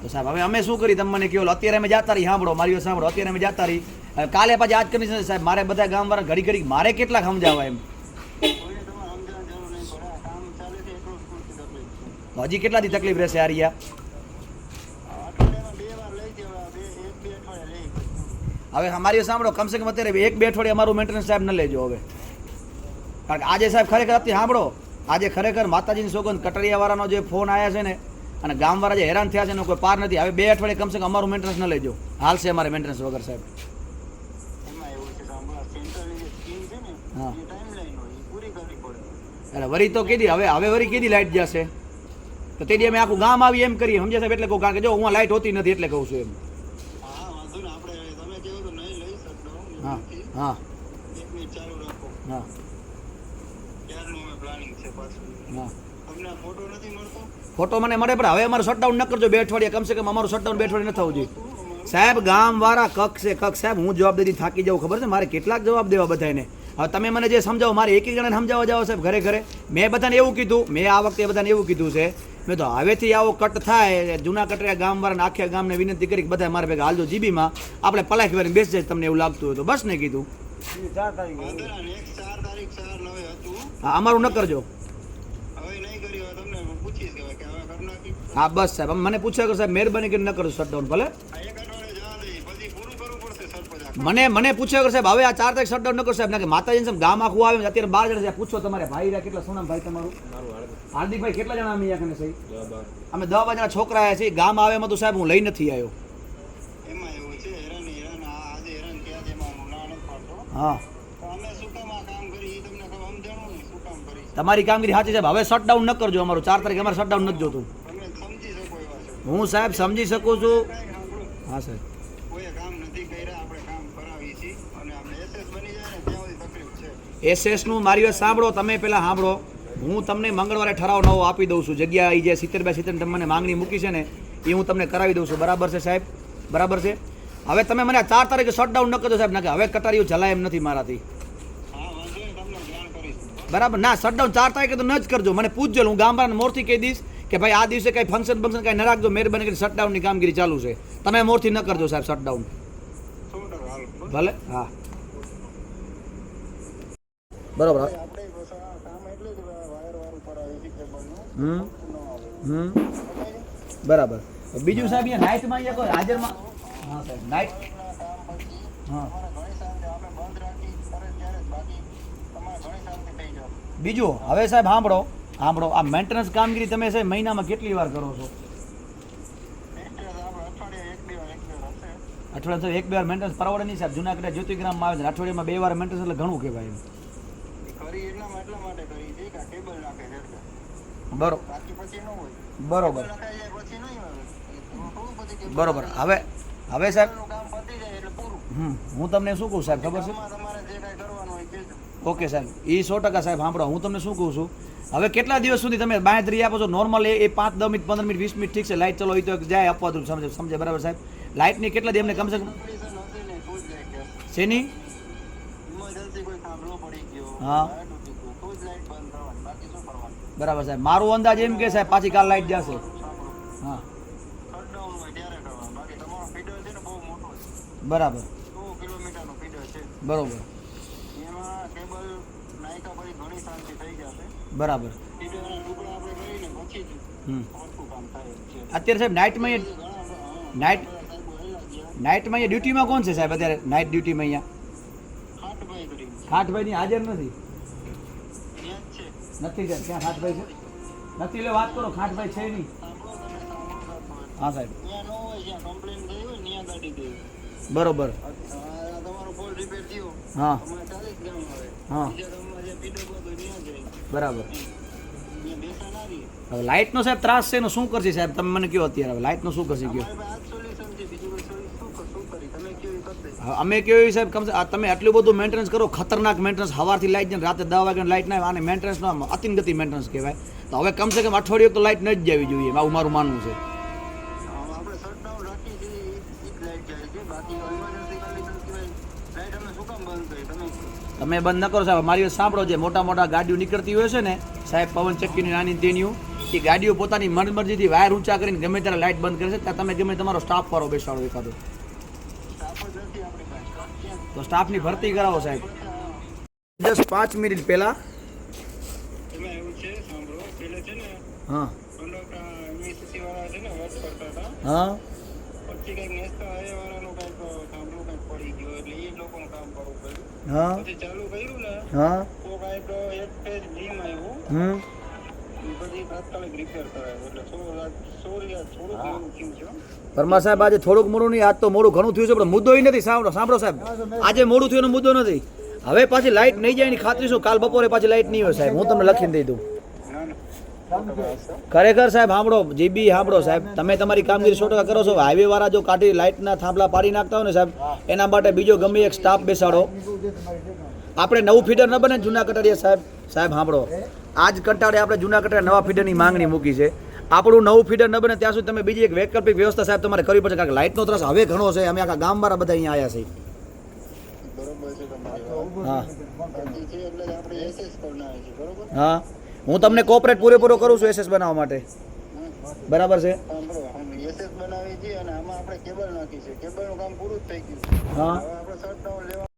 તો સાહેબ, હવે અમે શું કરી? તમને મને કહો અત્યારે અમે જાતા રહી સાંભળો, મારી સાંભળો, અત્યારે અમે જાતા રહી કાલે પાછી આજ કન્ડિશન સાહેબ, મારે બધા ગામવાળા ઘડી ઘડી, મારે કેટલા સમજાવવા એમ. હજી કેટલા દી તકલીફ રહેશે, આરિયા? રિયા હવે અમારી સાંભળો, કમસે કમ અત્યારે એક બે અઠવાડિયે અમારું મેન્ટેનન્સ સાહેબ ન લેજો હવે. કારણ કે આજે સાહેબ ખરેખર અત્યારે સાંભળો આજે ખરેખર માતાજીની સોગંદ કટરિયાવાળાનો જે ફોન આવ્યા છે ને અને ગામવાળા જે હેરાન થયા છે એનો કોઈ પાર નથી. હવે બે અઠવાડિયે કમસે કમ અમારું મેન્ટેનન્સ ન લેજો. હાલશે અમારે મેન્ટેનન્સ વગર સાહેબ. હા. એટલે વરી તો કીધી હવે હવે વરી કીધી લાઇટ જશે. તો તે દી અમે આખું ગામ આવી એમ કરીએ સમજે સાહેબ? એટલે કહું કારણ કે જો હું લાઇટ હોતી નથી એટલે કહું છું એમ. હા હા હા હા. ફોટો મને મળે પણ હવે અમારું શટડાઉન ન કરજો બે અઠવાડિયા. કમસે કમ અમારું શટડાઉન બે અઠવાડિયા ન થવું જોઈએ. સાહેબ ગામવાળા કક્ષ છે કક્ષ. સાહેબ હું જવાબદારી થાકી જાઉં ખબર છે? મારે કેટલાક જવાબ દેવા બધાને હવે તમે મને જે સમજાવો મારે એક એક જણાને સમજાવવા જાઓ સાહેબ ઘરે ઘરે. મેં બધાને એવું કીધું મેં આ વખતે બધાને એવું કીધું છે. મેં તો હવેથી આવો કટ થાય જૂના કટરિયા ગામવાળાને આખા ગામને વિનંતી કરી બધા મારે ભેગા હાલજો જીબીમાં. આપણે પલાખી વાળીને બેસી જાય તમને એવું લાગતું હોય તો. બસ ને કીધું. અમારું ન કરજો. હા, બસ સાહેબ મને પૂછ્યા કે સાહેબ, મહેરબાની કરીને ન કરજો શટડાઉન ભલે. મને મને પૂછ્યા કરો હવે આ ચાર તારીખ શટડાઉન ન કરો સાહેબ કે માતાજી સાહેબ ગામ આખું આવે અત્યારે બાર જણા પૂછો તમારે ભાઈ રહ્યા કેટલા સોનામ ભાઈ તમારું? હાર્દિકભાઈ, કેટલા જણા અમે અહીંયા અમે દવા બાર જણા છોકરા આવ્યા છીએ, ગામ આવે એમાં તો સાહેબ હું લઈ નથી આવ્યો. કરી તમારી કામગીરી સાચી સાહેબ હવે શટડાઉન ન કરજો અમારું. ચાર તારીખે અમારે શટડાઉન નથી જોતું. હું સાહેબ સમજી શકું છું. હા સાહેબ. એસએસનું મારી વાત સાંભળો તમે પહેલાં સાંભળો. હું તમને મંગળવારે ઠરાવ નવો આપી દઉં છું. જગ્યા એ જે સિત્તેર બાય સિત્તેર તમને મને માંગણી મૂકી છે ને એ હું તમને કરાવી દઉં છું. બરાબર છે સાહેબ? બરાબર છે? હવે તમે મને ચાર તારીખે શટડાઉન ન કરજો સાહેબ ના કે હવે કટારીઓ ચલાય એમ નથી મારાથી. બરાબર? ના શટડાઉન ચાર તારીખે તો ન જ કરજો. મને પૂછજો, હું ગામવાળાને મોરથી કહી દઈશ કે ભાઈ, આ દિવસે કંઈ ફંક્શન ફંક્શન કાંઈ ન રાખજો. મહેરબાની કરી શટડાઉનની કામગીરી ચાલુ છે. તમે મોરથી ન કરજો સાહેબ શટડાઉન ડાઉન ભલે? હા. બરાબર હમ? હમ? બરાબર. બીજું સાહેબ, અહીંયા નાઇટમાં અહીંયા કોઈ હાજરમાં હા, સાહેબ. નાઇટ હા. બીજું, હવે સાહેબ સાંભળો સાંભળો. આ મેન્ટેનન્સ કામગીરી તમે સાહેબ મહિનામાં કેટલી વાર કરો છો? એક્સ્ટ્રા તો એક બે વાર અઠવાડિયા મેન્ટેનન્સ પરવડે નહીં સાહેબ. જુનાગઢ જ્યોતિગ્રામમાં આવે છે અઠવાડિયામાં બે વાર મેન્ટેનન્સ એટલે ઘણું કહેવાય એમ. બરોબર. બરોબર. હવે હવે સાહેબ? હું તમને શું કહું સાહેબ ખબર છે? ઓકે સાહેબ એ સો ટકા સાહેબ સાંભળો હું તમને શું કહું છું? હવે કેટલા દિવસ સુધી તમે બાંયધરી આપો છો? નોર્મલ એ પાંચ દસ મિનિટ પંદર મિનિટ વીસ મિનિટ ઠીક છે લાઇટ ચલો તો જાય આપવા દઉં સમજે સમજે બરાબર સાહેબ? લાઇટની કેટલા દી એમને કમસે કમ? શેની? હા. બરાબર સાહેબ મારું અંદાજ એમ કે સાહેબ પાછી કાલ લાઇટ જશે. હા. શટડાઉન હોય ત્યારે કરવાનું બાકી તમારો ફીડર છે ને બહુ મોટો છે બરાબર. સો કિલોમીટરનું ફીડર છે બરોબર. એમાં કેબલ નાખ્યા પછી ઘણી શાંતિ થઈ જશે બરાબર. ફીડરના ટુકડા આપણે કરીને પછી જ હમ. સરખું કામ થાય એમ છે અત્યારે સાહેબ નાઇટમાં અહીંયા ઘણા હા, નાઇટ સાહેબો હેલા ગયા નાઇટમાં અહીંયા ડ્યુટીમાં કોણ છે સાહેબ અત્યારે? નાઇટ ડ્યુટીમાં અહીંયા? ખાટભાઈ કરી ખાટભાઈની હાજર નથી. ત્યાં જ છે નથી સાહેબ ક્યાં ખાટભાઈ છે? નથી એટલે વાત કરો ખાટભાઈ છે નહીં. સાંભળો તમે સાંભળો સાહેબ. હા સાહેબ. ત્યાં ન હોય જ્યાં કમ્પ્લેન થઈ હોય ત્યાં ગાડી દે બરોબર. તમારો ફોન રિપેર થયો. હા. અમારે ચાલીસ ગામ આવે. હા. જે પીડો બધો ત્યાં જાય. બરાબર. હવે લાઇટ નો સાહેબ ત્રાસ છે એનો શું કરશે સાહેબ? તમે મને કયો અત્યારે હવે શું કરશે કોઈ સોલ્યુશન શું કર- શું કરી? તમે કયો અમે કેવું સાહેબ કમસે તમે આટલું બધું મેન્ટેનન્સ કરો ખતરનાક મેન્ટેનન્સ સવારથી લાઇટ જાય રાતે દસ વાગ્યા લાઇટ ના આવે આને મેન્ટેનન્સનો આમ અતિગતિ મેન્ટેનન્સ કહેવાય. તો હવે કમસે કમ અઠવાડિયું તો લાઇટ ન જ જવી જોઈએ આવું મારું માનવું છે. કરી તમે બંધ ન કરો સાહેબ. મારી સાંભળો જે મોટા મોટા ગાડીઓ નીકળતી હોય છે ને, સાહેબ, પવન ચક્કીની નાની તેનીઓ એ ગાડીઓ પોતાની મનમરજીથી વાયર ઊંચા કરીને ગમે ત્યારે લાઇટ બંધ કરે છે, ત્યાં તમે ગમે તમારો સ્ટાફ વાળો બેસાડો એકાદો. તો સ્ટાફની ભરતી કરાવો સાહેબ. દસ પાંચ મિનિટ પહેલા હા હા. પછી કંઈક નેશનલ હાઈવે વાળાનું કંઈક સાંભળું કંઈક પડી ગયું એટલે એ લોકોનું કામ કરવું પડ્યું. હા. પછી ચાલુ કર્યું ને હા. તો કંઈક એક પેજ જીમ આવ્યું. હમ. પરમા સાહેબ આજે થોડુંક મોડું નહીં આજ તો મોડું ઘણું થયું છે પણ મુદ્દો એ નથી સાંભળો સાંભળો સાહેબ. આજે મોડું થયું એનો મુદ્દો નથી. હવે પાછી લાઇટ નહીં જાય એની ખાતરી શું? કાલ બપોરે પાછી લાઇટ નહીં હોય સાહેબ. હું તમને લખીને દઈ દઉં. ખરેખર સાહેબ સાંભળો જીબી સાંભળો સાહેબ. તમે તમારી કામગીરી સો ટકા કરો છો. હાઈવે વાળા જો કાઢી લાઇટના થાંભલા પાડી નાખતા હોય ને સાહેબ એના માટે બીજો ગમે એક સ્ટાફ બેસાડો. આપણે નવું ફીડર ન બને જૂના કટાડીએ સાહેબ. સાહેબ સાંભળો આજ કંટાળે આપણે જૂના કટાડે નવા ફીડરની માંગણી મૂકી છે. આપણું નવું ફીડર ન બને ત્યાં સુધી તમે બીજી એક વૈકલ્પિક વ્યવસ્થા સાહેબ તમારે કરવી પડશે. કારણ કે લાઇટનો ત્રાસ હવે ઘણો છે. અમે આખા ગામવાળા બધા અહીંયા આવ્યા જ છીએ હા. હું તમને કોઓપરેટ પૂરેપૂરો કરું છું એસએસ બનાવવા માટે. બરાબર છે? એસએસ બનાવીએ છીએ અને આમાં આપણે કેબલ નાખી છે. કેબલનું કામ પૂરું થઈ ગયું હા. આપણે શટડાઉન લેવા